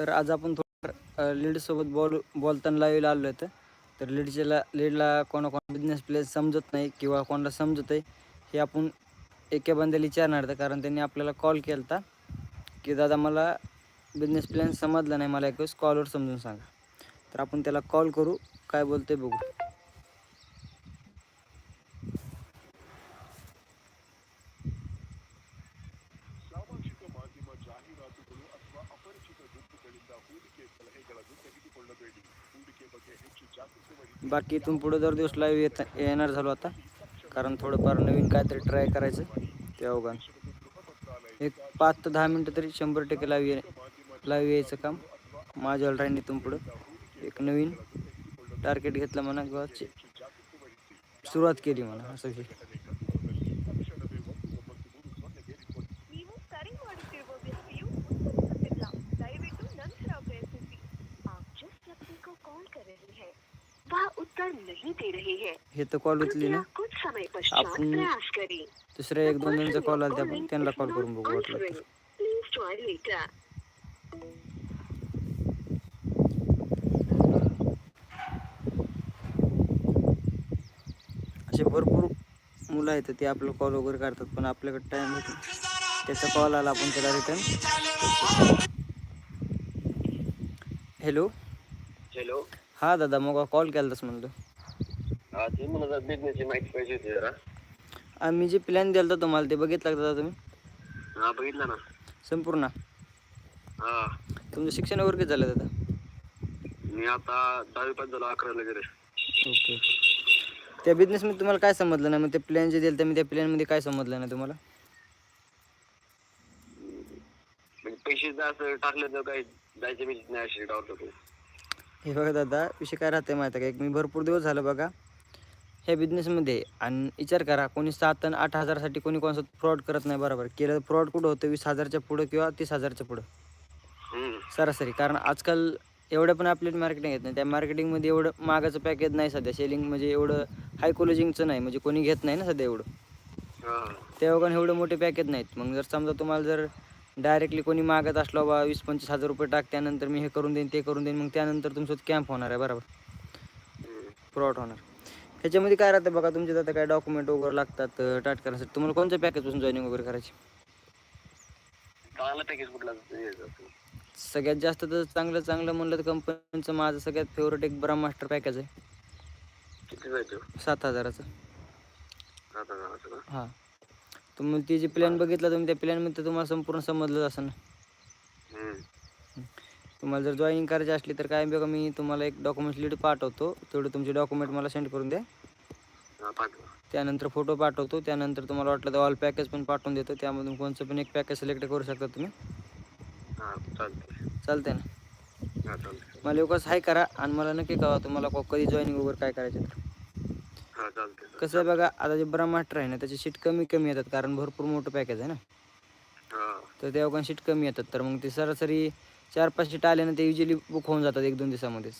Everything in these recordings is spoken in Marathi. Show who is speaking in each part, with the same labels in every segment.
Speaker 1: तर आज आपण थोडं लीडसोबत बॉल बॉलताना लाईव्ह आलो आहे तर लीडच्याला लीडला कोणाकोणा बिझनेस प्लेस समजत नाही किंवा कोणाला समजत आहे हे आपण एका बंद्याला विचारणार होतं कारण त्यांनी आपल्याला कॉल केला होता की दादा मला बिझनेस प्लॅन समजला नाही. मला एक वेळेस कॉलवर समजून सांगा. तर आपण त्याला कॉल करू. काय बोलते बघू. बाकी इथून पुढे दर दिवस लाईव्ह येत येणार झालो आता. कारण थोडंफार नवीन काहीतरी ट्राय करायचं ते अवघान एक पाच ते दहा मिनटं तरी शंभर टक्के लाईव्ह ये लाईव्ह यायचं काम. माझ्यावर राहीन इथून पुढं. एक नवीन टार्गेट घेतलं म्हणा किंवा सुरुवात केली म्हणा असं
Speaker 2: नहीं दे रहे हैं
Speaker 1: हे तर कॉल उचली ना.
Speaker 2: कुछ समय पश्चात
Speaker 1: आपण
Speaker 2: प्रयास करें
Speaker 1: दुसऱ्या एक दोन जणांचा कॉल आला आपण त्यांना कॉल करून बघू वाटलं तर.
Speaker 2: प्लीज जॉइन लेटर
Speaker 1: असे भरपूर मुलं आहेत ते आपलं कॉल वगैरे करतात पण आपल्याकडे टाईम होतो त्याचा कॉल आला आपण त्याला रिटर्न हॅलो
Speaker 3: हॅलो
Speaker 1: हा दादा मग कॉल केला म्हणलं.
Speaker 3: ते मला बिझनेसची माहिती पाहिजे होती जरा.
Speaker 1: आम्ही जे प्लॅन दिला होता तुम्हाला ते बघितलं का तुम्ही?
Speaker 3: हा बघितलं ना.
Speaker 1: संपूर्ण?
Speaker 3: हा.
Speaker 1: तुमचं शिक्षण वगैरे किती झालं दादा?
Speaker 3: मी आता दहावी पास झालो अकराला गेले
Speaker 1: ओके. त्या बिझनेसमध्ये तुम्हाला काय समजलं नाही? मग ते प्लॅन जे दिलं तर मी त्या प्लॅनमध्ये काय समजलं नाही तुम्हाला?
Speaker 3: म्हणजे पैसे जास्त टाकले तर काही जायचे नाही अशी डाऊट होतो.
Speaker 1: हे बघा दादा विषय काय राहते माहिती आहे का? एक मी भरपूर दिवस झालं बघा ह्या बिझनेसमध्ये आणि विचार करा कोणी सात आणि आठ हजारासाठी कोणी कोणाचं फ्रॉड करत नाही बरोबर. केलं फ्रॉड कुठं होतं? वीस हजारच्या पुढं किंवा तीस हजारच्या पुढं. सरासरी. कारण आजकाल एवढं पण आपल्याला मार्केटिंग येत नाही. त्या मार्केटिंगमध्ये एवढं मागाचं पॅकेज नाही सध्या. सेलिंग म्हणजे एवढं हाय क्वालिटीचं नाही. म्हणजे कोणी घेत नाही ना सध्या एवढं.
Speaker 3: हा.
Speaker 1: त्या वगैरे एवढे मोठे पॅकेज नाहीत. मग जर समजा तुम्हाला जर डायरेक्टली कोणी मागत असलो बा वीस पंचवीस हजार रुपये टाक त्यानंतर मी हे करून देईन ते करून देईन मग त्यानंतर तुमचं कॅम्प होणार आहे. बरोबर. फ्रॉड होणार. ह्याच्यामध्ये काय राहतं बघा तुमचे आता काय डॉक्युमेंट वगैरे लागतात टाट करण्यासाठी तुम्हाला कोणत्या पॅकेजपासून जॉईनिंग वगैरे करायची?
Speaker 3: चांगला पॅकेज कुठला यायचं असं?
Speaker 1: सगळ्यात जास्त तर चांगलं चांगलं म्हणलं तर कंपनीचं माझं सगळ्यात फेवरेट एक ब्रह्म मास्टर पॅकेज आहे सात हजाराचं. हां. तुम्ही ती जी प्लॅन बघितला तुम्ही त्या प्लॅनमध्ये तुम्हाला संपूर्ण समजलं असं ना. तुम्हाला जर जॉईनिंग करायची असली तर काय बघा मी तुम्हाला एक डॉक्युमेंट लीड पाठवतो. तेवढे तुमचे डॉक्युमेंट मला सेंड करून द्या. त्यानंतर फोटो पाठवतो. त्यानंतर तुम्हाला वाटलं तर ऑल पॅकेज पण पाठवून देतो. त्यामधून कोणचं पण एक पॅकेज सिलेक्ट करू शकता तुम्ही.
Speaker 3: चालतंय.
Speaker 1: चालतंय ना? मला एवढंच हाय करा आणि मला नक्की कळवा तुम्हाला कधी जॉईनिंग वगैरे काय करायचं तर.
Speaker 3: हा
Speaker 1: कसं आहे बघा आता जे ब्रह्मास्टर आहे ना त्याची सीट कमी कमी येतात कारण भरपूर मोठं पॅकेज आहे ना. तर त्या सीट कमी येतात. तर मग ते सरासरी चार पाच आले ना ते युजली बुक होऊन जातात एक दोन दिवसामध्येच.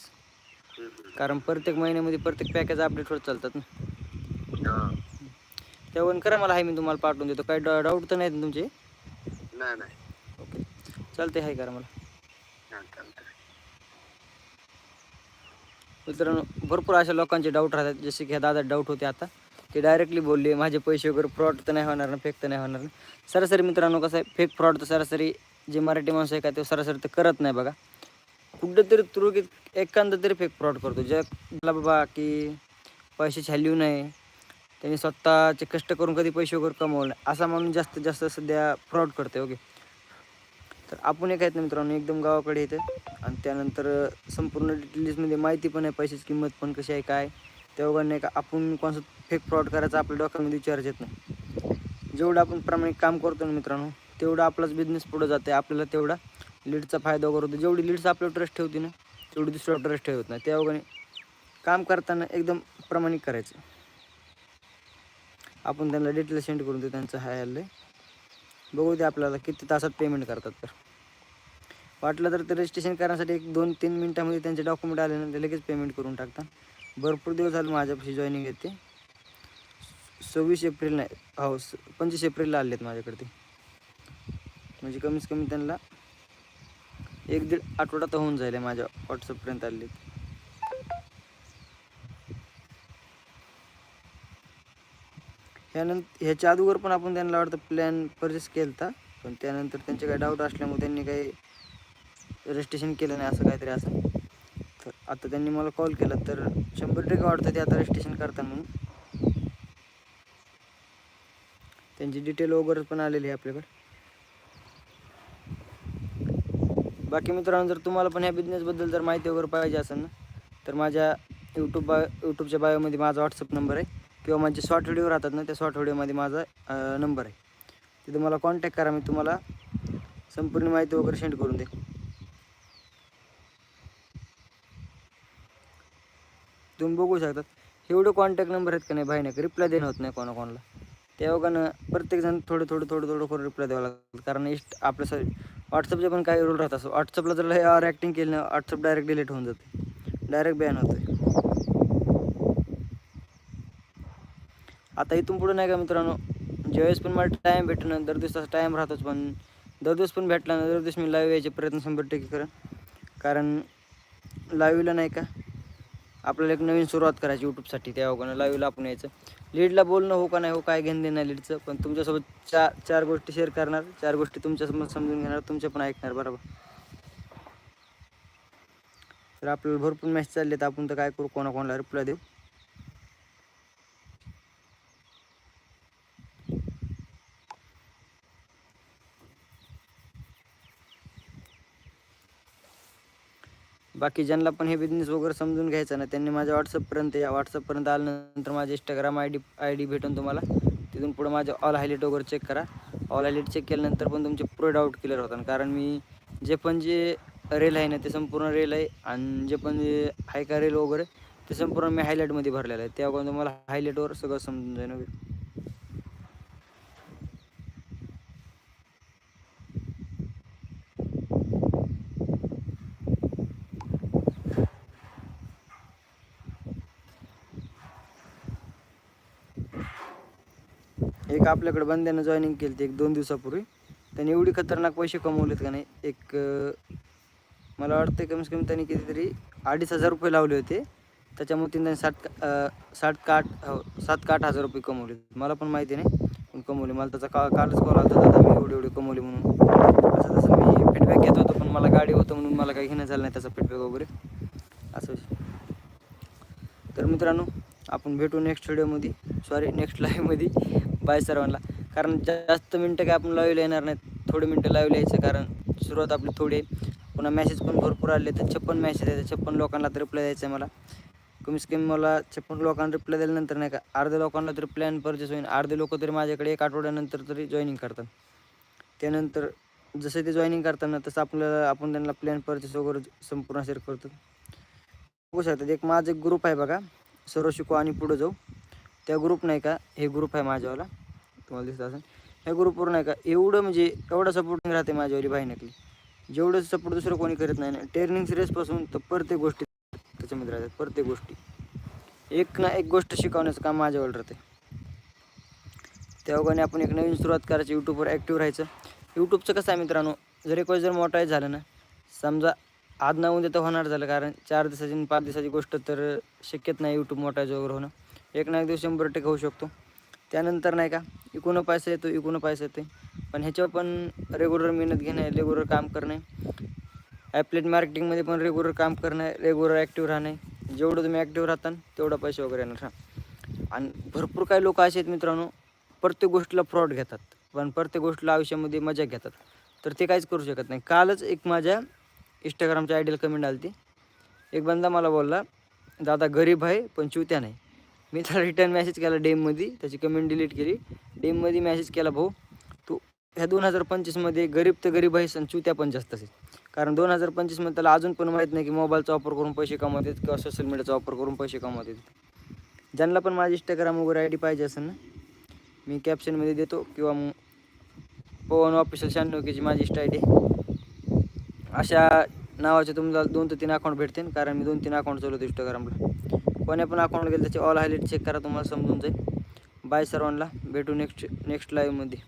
Speaker 1: कारण प्रत्येक महिन्यामध्ये प्रत्येक पॅकेज अपडेट होत चालतात ना. तेवढं करा मला हाय मी तुम्हाला पाठवून देतो. काही डाऊट तर नाहीत ना तुमचे?
Speaker 3: नाही नाही.
Speaker 1: ओके. चालते हाय करा मला.
Speaker 3: हा
Speaker 1: मित्रांनो भरपूर अशा लोकांचे डाऊट राहतात. जसे की ह्या दादा डाऊट होते आता. ते डायरेक्टली बोलले माझे पैसे वगैरे फ्रॉड तर नाही होणार ना फेक तर नाही होणार ना. सरासरी मित्रांनो कसं आहे फेक फ्रॉड तर सरासरी जे मराठी माणसं आहे का ते सरासरी तर करत नाही बघा. कुठं तरी तुरुकीत एखादा तरी फेक फ्रॉड करतो. ज्याला बाबा की पैसे व्हॅल्यू नाही. त्यांनी स्वतःचे कष्ट करून कधी पैसे वगैरे कमवले. नाही असा माणूस जास्तीत जास्त सध्या फ्रॉड करते ओके तर आपण एक आहेत ना मित्रांनो एकदम गावाकडे येतं. आणि त्यानंतर संपूर्ण डिटेल्समध्ये माहिती पण आहे पैशाची किंमत पण कशी आहे काय? तेव्हा नाही का आपण कोणतं फेक फ्रॉड करायचा आपल्या डोक्यामध्ये विचारच येत नाही. जेवढं आपण प्रामाणिक काम करतो ना मित्रांनो तेवढा आपलाच बिझनेस पुढे जाते आपल्याला तेवढा लीडचा फायदा वगैरे होतो. जेवढी लीड्स आपल्यावर ट्रस्ट ठेवते ना तेवढी दुसऱ्यावर ट्रस्ट ठेवत नाही. त्या वगैरे काम करताना एकदम प्रामाणिक करायचं. आपण त्यांना डिटेल सेंड करून देऊ. त्यांचं हाय आलं बघू दे आपल्याला किती तासात पेमेंट करतात तर. वाटलं तर ते रजिस्ट्रेशन करण्यासाठी एक दोन तीन मिनटामध्ये त्यांचे डॉक्युमेंट आले ना लगेच पेमेंट करून टाकतात. भरपूर दिवस झाले माझ्यापाशी जॉईनिंग येते. सव्वीस एप्रिल नाही हो स पंचवीस एप्रिलला आले आहेत माझ्याकडे ते. म्हणजे कमीत कमी त्यांना एक दीड आठवडा तर होऊन जाईल माझ्या व्हॉट्सअपपर्यंत आले. ह्यानंतर ह्याच्या अगोदर पण आपण त्यांना वाटतं प्लॅन परचेस केला होता पण त्यानंतर त्यांचे काही डाऊट असल्यामुळे त्यांनी काही रजिस्ट्रेशन केलं नाही असं काहीतरी असं. तर आता त्यांनी मला कॉल केला तर शंभर टक्के वाटतं ते आता रजिस्ट्रेशन करता म्हणून. त्यांची डिटेल वगैरे पण आलेली आहे आपल्याकडे. बाकी मित्रांनो जर तुम्हाला पण ह्या बिझनेसबद्दल जर माहिती वगैरे पाहिजे असेल ना तर माझ्या यूट्यूब बा यूट्यूबच्या बायोमध्ये माझा व्हॉट्सअप नंबर आहे. किंवा माझे शॉर्ट व्हिडिओ राहतात ना त्या शॉर्ट व्हिडिओमध्ये माझा नंबर आहे. तिथे मला कॉन्टॅक्ट करा मी तुम्हाला संपूर्ण माहिती वगैरे सेंड करून दे तुम्ही बघू शकतात एवढे कॉन्टॅक्ट नंबर आहेत का नाही भाई नाही रिप्लाय देणं होत नाही कोणाकोणाला. तेव्हा त्या योगानं प्रत्येकजण थोडं थोडं थोडं थोडं करून रिप्लाय द्यावं लागतं. कारण इष्ट आपलं सर व्हॉट्सअपचे पण काही रूल राहतात. व्हॉट्सअपला जर आर ॲक्टिंग केली ना व्हॉट्सअप डायरेक्ट डिलीट होऊन जाते. डायरेक्ट बॅन होते. आता इथून पुढं नाही का मित्रांनो? ज्यावेळेस पण मला टाईम भेटतो ना दर दिवसाचा टाईम राहतोच पण दर दिवस पण भेटला ना दर दिवस मी लाईव्ह यायचे प्रयत्न शंभर टक्के करेन. कारण लाईव्हला नाही का आपल्याला एक नवीन सुरुवात करायची यूट्यूबसाठी त्या ओघानं लाईव्हला आपण यायचं. लीडला बोलणं हो का नाही हो काय घेणं देणार लीडचं पण तुमच्यासोबत चार चार गोष्टी शेअर करणार. चार गोष्टी तुमच्यासोबत समजून घेणार. तुमच्या पण ऐकणार बरोबर? तर आपल्याला भरपूर मॅच चालले तर आपण तर काय करू? कोणाकोणाला रिप्लाय देऊ? बाकी ज्यांना पण हे बिझनेस वगैरे समजून घ्यायचं ना त्यांनी माझ्या व्हॉट्सअपपर्यंत या. व्हॉट्सअपपर्यंत आल्यानंतर माझे Instagram I D I D भेटून तुम्हाला. तिथून पुढे माझे ऑल हायलाईट वगैरे चेक करा. ऑल हायलाईट चेक केल्यानंतर पण तुमचे पुरे डाऊट क्लिअर होतात. कारण मी जे पण जे रेल आहे ना ते संपूर्ण रेल आहे. आणि जे पण जे आहे का रेल वगैरे ते संपूर्ण मी हायलाईटमध्ये भरलेलं आहे. त्यावर तुम्हाला हायलाईटवर सगळं समजून जाईल. एक आपल्याकडे बंद्यानं जॉईनिंग केली होती एक दोन दिवसापूर्वी. त्यांनी एवढी खतरनाक पैसे कमवलेत का नाही एक मला वाटतं कमीत कमी त्यांनी कितीतरी अडीच हजार रुपये लावले होते. त्याच्यामुळे त्यांनी साठ का- साठ का आठ हो सात का आठ हजार रुपये कमवले. मला पण माहिती नाही पण कमवले? मला त्याचा का कालच कॉल आला होता मी एवढे एवढे कमवले म्हणून. असं तसं मी फीडबॅक घेत होतो पण मला गाडी होतं म्हणून मला काही घेणं झालं नाही त्याचा फीडबॅक वगैरे. असं तर मित्रांनो आपण भेटू नेक्स्ट व्हिडिओमध्ये सॉरी नेक्स्ट लाईव्हमध्ये बाय सर्वांना. कारण जास्त मिनटं काय आपण लाईव्हला येणार नाहीत. थोडे मिनटं लाईव्ह यायचं कारण सुरुवात आपली थोडी आहे. पुन्हा मॅसेज पण भरपूर आले तर छप्पन मॅसेज आहे छप्पन लोकांना तर रिप्लाय द्यायचं आहे मला. कमीच कमी मला छप्पन लोकांना रिप्लाय दिल्यानंतर नाही का अर्ध्या लोकांना तरी प्लॅन परचेस होईल अर्धे लोक तरी माझ्याकडे एक आठवड्यानंतर तरी जॉईनिंग करतात. त्यानंतर जसं ते जॉईनिंग करताना तसं आपल्याला आपण त्यांना प्लॅन परचेस वगैरे संपूर्ण शेअर करतो बघू शकतात एक माझं एक ग्रुप आहे बघा. सर्व शिकू आणि पुढं जाऊ. त्या ग्रुप नाही का? हे ग्रुप आहे माझ्यावाला. तुम्हाला दिसत असेल. ह्या ग्रुपवर नाही का? एवढं म्हणजे एवढं सपोर्टिंग राहते माझ्यावाली बाई नकली जेवढं सपोर्ट दुसरं कोणी करत नाही ना. टेर्निंग सिरियसपासून तर प्रत्येक गोष्टी त्याच्यामध्ये राहतात. प्रत्येक गोष्टी. एक ना एक गोष्ट शिकवण्याचं काम माझ्यावर राहते. त्या आपण एक नवीन सुरुवात करायची. यूट्यूबवर ॲक्टिव्ह राहायचं. यूट्यूबचं कसं आहे मित्रांनो? जर एक वेळेस जर मोठा झालं ना समजा आज ना उद्या तर होणार झालं. कारण चार दिवसाची पाच दिवसाची गोष्ट तर शक्यत नाही यूट्यूब मोठा वगैरे होणं. एक ना एक दिवस शंभर टक्के होऊ शकतो. त्यानंतर नाही का इकून पैसा येतो इकून पैसा येतो पण ह्याच्यावर पण रेग्युलर मेहनत घेणं रेगुलर रेग्युलर काम करणे. ॲपलेट मार्केटिंगमध्ये पण रेग्युलर काम करणं आहे रेग्युलर ॲक्टिव्ह राहणे. जेवढं तुम्ही ॲक्टिव्ह राहता तेवढं पैसे वगैरे येणार. आणि भरपूर काही लोक असे आहेत मित्रांनो प्रत्येक गोष्टीला फ्रॉड घेतात. पण प्रत्येक गोष्टीला आयुष्यामध्ये मजा घेतात. तर ते काहीच करू शकत नाही. कालच एक माझ्या इंस्टाग्रामच्या आयडियल कमेंट आली ती एक बंदा मला बोलला दादा गरीब आहे पण चुत्या नाही. मी त्याला रिटर्न मेसेज केला डेममध्ये त्याची कमेंट डिलीट केली. डेममध्ये मेसेज केला भाऊ तू ह्या दोन हजार पंचवीसमध्ये गरीब तर गरीब आहेस आणि चुत्या पण जास्त असेल कारण दोन हजार पंचवीसमध्ये त्याला अजून पण माहीत नाही की मोबाईलचा वापर करून पैसे कमवतात किंवा सोशल मीडियाचा वापर करून पैसे कमवतात ज्यांना पण माझी इंस्टाग्राम वगैरे आय डी पाहिजे असेल ना मी कॅप्शनमध्ये देतो किंवा मग पवन ऑफिशियल शहाण्णव केची माझी इंस्टा आय डी अशा नावाचे तुम्हाला दोन ते तीन अकाउंट भेटतील कारण मी दोन तीन अकाउंट चालवतो इंस्टाग्रामला कोण्या पण अकाउंट गेलं त्याचे ऑल हायलाईट चेक करा तुम्हाला समजून जाईल. बाय सर्वांना. भेटू नेक्स्ट नेक्स्ट लाईव्हमध्ये